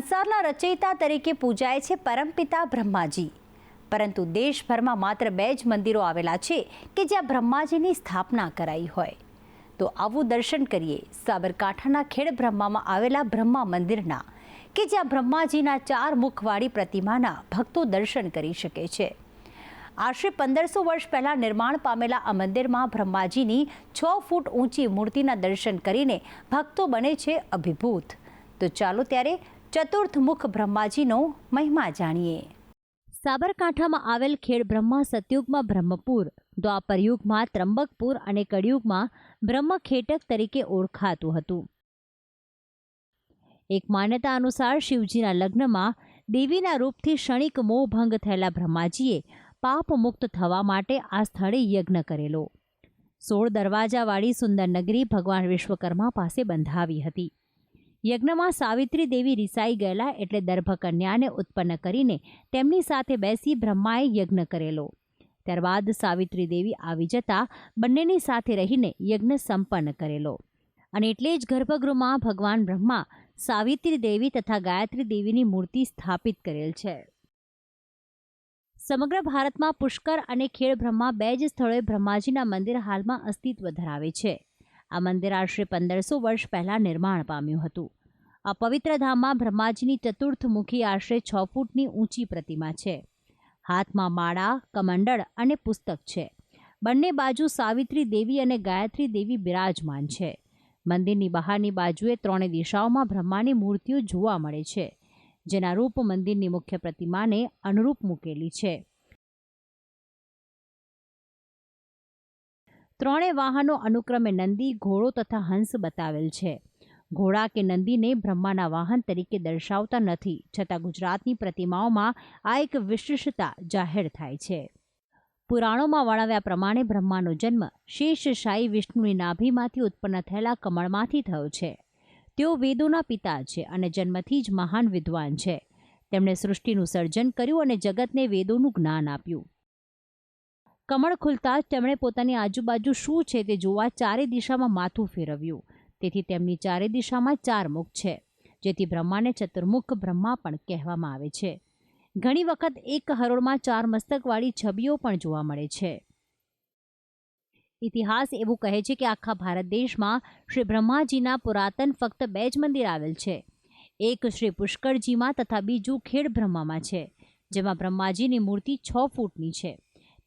સંસારના રચયિતા તરીકે પૂજાય છે પરમપિતા બ્રહ્માજી. પરંતુ દેશભરમાં માત્ર બે જ મંદિરો આવેલા છે કે જ્યાં બ્રહ્માજીની સ્થાપના કરાઈ હોય. તો આવું દર્શન કરીએ સાબરકાંઠાના ખેડ બ્રહ્મામાં આવેલા બ્રહ્મા મંદિરના, કે જ્યાં બ્રહ્માજીના ચાર મુખવાળી પ્રતિમાના ભક્તો દર્શન કરી શકે છે. આશરે પંદરસો વર્ષ પહેલાં નિર્માણ પામેલા આ મંદિરમાં બ્રહ્માજીની છ ફૂટ ઊંચી મૂર્તિના દર્શન કરીને ભક્તો બને છે અભિભૂત. તો ચાલો ત્યારે ચતુર્થ મુખ બ્રહ્માજીનો મહિમા જાણીએ. સાબરકાંઠામાં આવેલ ખેડ બ્રહ્મા સતયુગમાં બ્રહ્મપુર દ્વાપર યુગમાં ત્રંબકપુર અને કળિયુગમાં બ્રહ્મખેટક તરીકે ઓળખાતું હતું. એક માન્યતા અનુસાર શિવજીના લગ્નમાં દેવીના રૂપથી ક્ષણિક મોહભંગ થયેલા બ્રહ્માજીએ પાપ મુક્ત થવા માટે આ સ્થળે યજ્ઞ કરેલો. સોળ દરવાજાવાળી સુંદર નગરી ભગવાન વિશ્વકર્મા પાસે બંધાવી હતી. યજ્ઞમાં સાવિત્રી દેવી રિસાઈ ગયેલા એટલે દર્ભકન્યાને ઉત્પન્ન કરીને તેમની સાથે બેસી બ્રહ્માએ યજ્ઞ કરેલો. ત્યારબાદ સાવિત્રી દેવી આવી જતા બંનેની સાથે રહીને યજ્ઞ સંપન્ન કરેલો. અને એટલે જ ગર્ભગૃહમાં ભગવાન બ્રહ્મા સાવિત્રી દેવી તથા ગાયત્રી દેવીની મૂર્તિ સ્થાપિત કરેલ છે. સમગ્ર ભારતમાં પુષ્કર અને ખેડ બ્રહ્મા બે જ સ્થળોએ બ્રહ્માજીના મંદિર હાલમાં અસ્તિત્વ ધરાવે છે. આ મંદિર આશરે પંદરસો વર્ષ પહેલાં નિર્માણ પામ્યું હતું. આ પવિત્ર ધામમાં બ્રહ્માજીની ચતુર્થમુખી આશરે છ ફૂટની ઊંચી પ્રતિમા છે. હાથમાં માળા, કમંડળ અને પુસ્તક છે. બંને બાજુ સાવિત્રી દેવી અને ગાયત્રી દેવી બિરાજમાન છે. મંદિરની બહારની બાજુએ ત્રણે દિશાઓમાં બ્રહ્માની મૂર્તિઓ જોવા મળે છે, જેના રૂપ મંદિરની મુખ્ય પ્રતિમાને અનુરૂપ મૂકેલી છે. ત્રણેય વાહનો અનુક્રમે નંદી, ઘોડો તથા હંસ બતાવેલ છે. ઘોડા કે નંદીને બ્રહ્માના વાહન તરીકે દર્શાવતા નથી, છતાં ગુજરાતની પ્રતિમાઓમાં આ એક વિશિષ્ટતા જાહેર થાય છે. પુરાણોમાં વર્ણવ્યા પ્રમાણે બ્રહ્માનો જન્મ શેષશાહી વિષ્ણુની નાભીમાંથી ઉત્પન્ન થયેલા કમળમાંથી થયો છે. તેઓ વેદોના પિતા છે અને જન્મથી જ મહાન વિદ્વાન છે. તેમણે સૃષ્ટિનું સર્જન કર્યું અને જગતને વેદોનું જ્ઞાન આપ્યું. કમળ ખુલતા તેમણે પોતાની આજુબાજુ શું છે તે જોવા ચારે દિશામાં માથું ફેરવ્યું. તેથી તેમની ચારે દિશામાં ચાર મુખ છે, જેથી બ્રહ્માને ચતુર્મુખ બ્રહ્મા પણ કહેવામાં આવે છે. ઘણી વખત એક હરોળમાં ચાર મસ્તકવાળી છબીઓ પણ જોવા મળે છે. ઇતિહાસ એવું કહે છે કે આખા ભારત દેશમાં શ્રી બ્રહ્માજીના પુરાતન ફક્ત બે જ મંદિર આવેલ છે. એક શ્રી પુષ્કળજીમાં તથા બીજું ખેડ બ્રહ્મામાં છે, જેમાં બ્રહ્માજીની મૂર્તિ છ ફૂટની છે.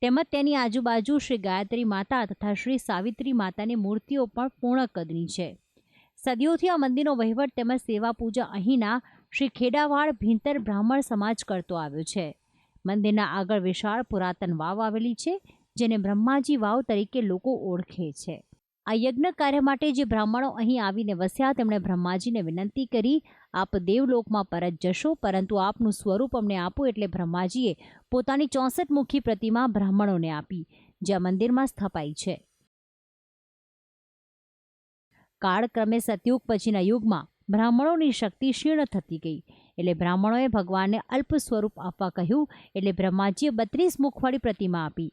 તેમજ તેની આજુબાજુ શ્રી ગાયત્રી માતા તથા શ્રી સાવિત્રી માતાની મૂર્તિઓ પણ પૂર્ણ કદની છે. સદીઓથી આ મંદિરનો વહીવટ તેમજ સેવા પૂજા અહીંના શ્રી ખેડાવાડ ભીંતર બ્રાહ્મણ સમાજ કરતો આવ્યો છે. મંદિરના આગળ વિશાળ પુરાતન વાવ આવેલી છે, જેને બ્રહ્માજી વાવ તરીકે લોકો ઓળખે છે. આ યજ્ઞ કાર્ય માટે જે બ્રાહ્મણો અહીં આવીને વસ્યા, તેમણે બ્રહ્માજીને વિનંતી કરી, આપ દેવલોકમાં પરત જશો, પરંતુ આપનું સ્વરૂપ અમને આપો એટલે બ્રહ્માજીએ પોતાની ચોસઠ મુખી પ્રતિમા બ્રાહ્મણોને આપી, જે મંદિરમાં સ્થપાઈ છે. કાળક્રમે સતયુગ પછીના યુગમાં બ્રાહ્મણોની શક્તિ ક્ષીણ થતી ગઈ, એટલે બ્રાહ્મણોએ ભગવાનને અલ્પ સ્વરૂપ આપવા કહ્યું, એટલે બ્રહ્માજીએ બત્રીસ મુખવાળી પ્રતિમા આપી.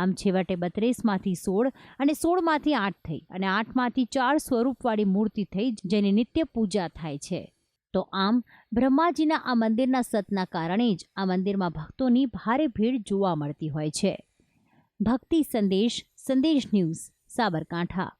આમ છેવટે બત્રીસમાંથી સોળ અને સોળમાંથી આઠ થઈ અને આઠમાંથી ચાર સ્વરૂપવાળી મૂર્તિ થઈ જેની નિત્ય પૂજા થાય છે. તો આમ બ્રહ્માજીના આ મંદિરના સતના કારણે જ આ મંદિરમાં ભક્તોની ભારે ભીડ જોવા મળતી હોય છે. ભક્તિ સંદેશ સંદેશ ન્યૂઝ, સાબરકાંઠા.